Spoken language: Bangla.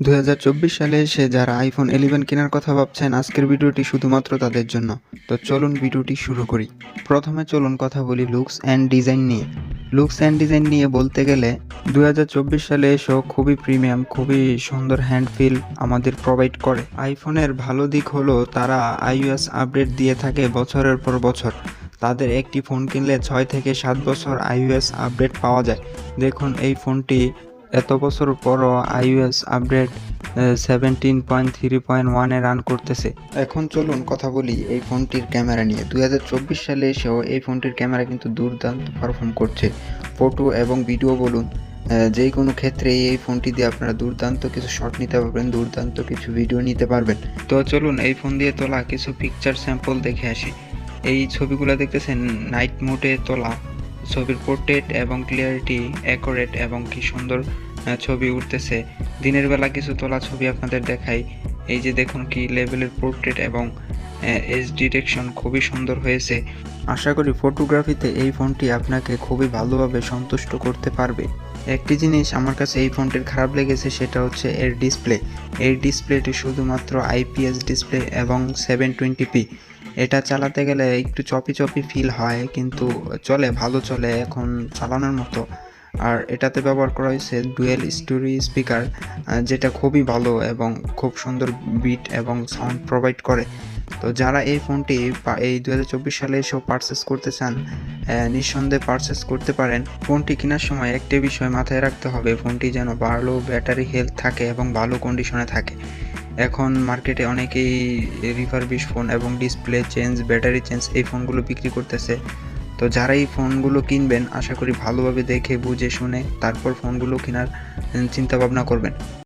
দুই হাজার চব্বিশ সালে এসে যারা আইফোন ইলেভেন কেনার কথা ভাবছেন, আজকের ভিডিওটি শুধুমাত্র তাদের জন্য। তো চলুন ভিডিওটি শুরু করি। প্রথমে চলুন কথা বলি লুকস অ্যান্ড ডিজাইন নিয়ে। লুকস অ্যান্ড ডিজাইন নিয়ে বলতে গেলে দু হাজার চব্বিশ সালে এসেও খুবই প্রিমিয়াম খুবই সুন্দর হ্যান্ড ফিল আমাদের প্রোভাইড করে। আইফোনের ভালো দিক হলো তারা আইওএস আপডেট দিয়ে থাকে বছরের পর বছর। তাদের একটি ফোন কিনলে ছয় থেকে সাত বছর আইওএস আপডেট পাওয়া যায়। দেখুন, এই ফোনটি এত বছর পরও iOS update seventeen point three point ওয়ানে রান করতেছে। এখন চলুন কথা বলি এই ফোনটির ক্যামেরা নিয়ে। দু হাজার চব্বিশ সালে এসেও এই ফোনটির ক্যামেরা কিন্তু দুর্দান্ত পারফর্ম করছে। ফটো এবং ভিডিও বলুন যে কোনো ক্ষেত্রে এই ফোনটি দিয়ে আপনারা দুর্দান্ত কিছু শট নিতে পারবেন, দুর্দান্ত কিছু ভিডিও নিতে পারবেন। তো চলুন এই ফোন দিয়ে তোলা কিছু পিকচার স্যাম্পল দেখে আসি। এই ছবিগুলো দেখতেছেন নাইট মোডে তোলা। ছবির পোর্ট্রেট এবং ক্লিয়ারিটি অ্যাকোরেট এবং কি সুন্দর ছবি উঠতেছে। দিনের বেলা কিছু তোলা ছবি আপনাদের দেখাই। এই যে দেখুন কি লেভেলের পোর্ট্রেট এবং এস ডিটেকশন খুবই সুন্দর হয়েছে। আশা করি ফটোগ্রাফিতে এই ফোনটি আপনাকে খুবই ভালোভাবে সন্তুষ্ট করতে পারবে। একটি জিনিস আমার কাছে এই ফোনটির খারাপ লেগেছে সেটা হচ্ছে এর ডিসপ্লে। এই ডিসপ্লেটি শুধুমাত্র আইপিএস ডিসপ্লে এবং সেভেন টোয়েন্টি পি। এটা চালাতে গেলে একটু চপি চপি ফিল হয়, কিন্তু চলে, ভালো চলে এখন চালানোর মতো। আর এটাতে ব্যবহার করা হয়েছে ডুয়েল স্টোরি স্পিকার যেটা খুবই ভালো এবং খুব সুন্দর বিট এবং সাউন্ড প্রোভাইড করে। তো যারা এই ফোনটি এই দু হাজার চব্বিশ সালে এসেও পারচেস করতে চান নিঃসন্দেহে পারচেস করতে পারেন। ফোনটি কেনার সময় একটি বিষয় মাথায় রাখতে হবে ফোনটি যেন ভালো ব্যাটারি হেলথ থাকে এবং ভালো কন্ডিশনে থাকে। এখন মার্কেটে অনেকেই রিফারবিশ ফোন এবং ডিসপ্লে চেঞ্জ ব্যাটারি চেঞ্জ এই ফোনগুলো বিক্রি করতেছে। তো যারা এই ফোনগুলো কিনবেন, আশা করি ভালোভাবে দেখে, বুঝে, শুনে তারপর ফোনগুলো কেনার চিন্তা ভাবনা করবেন।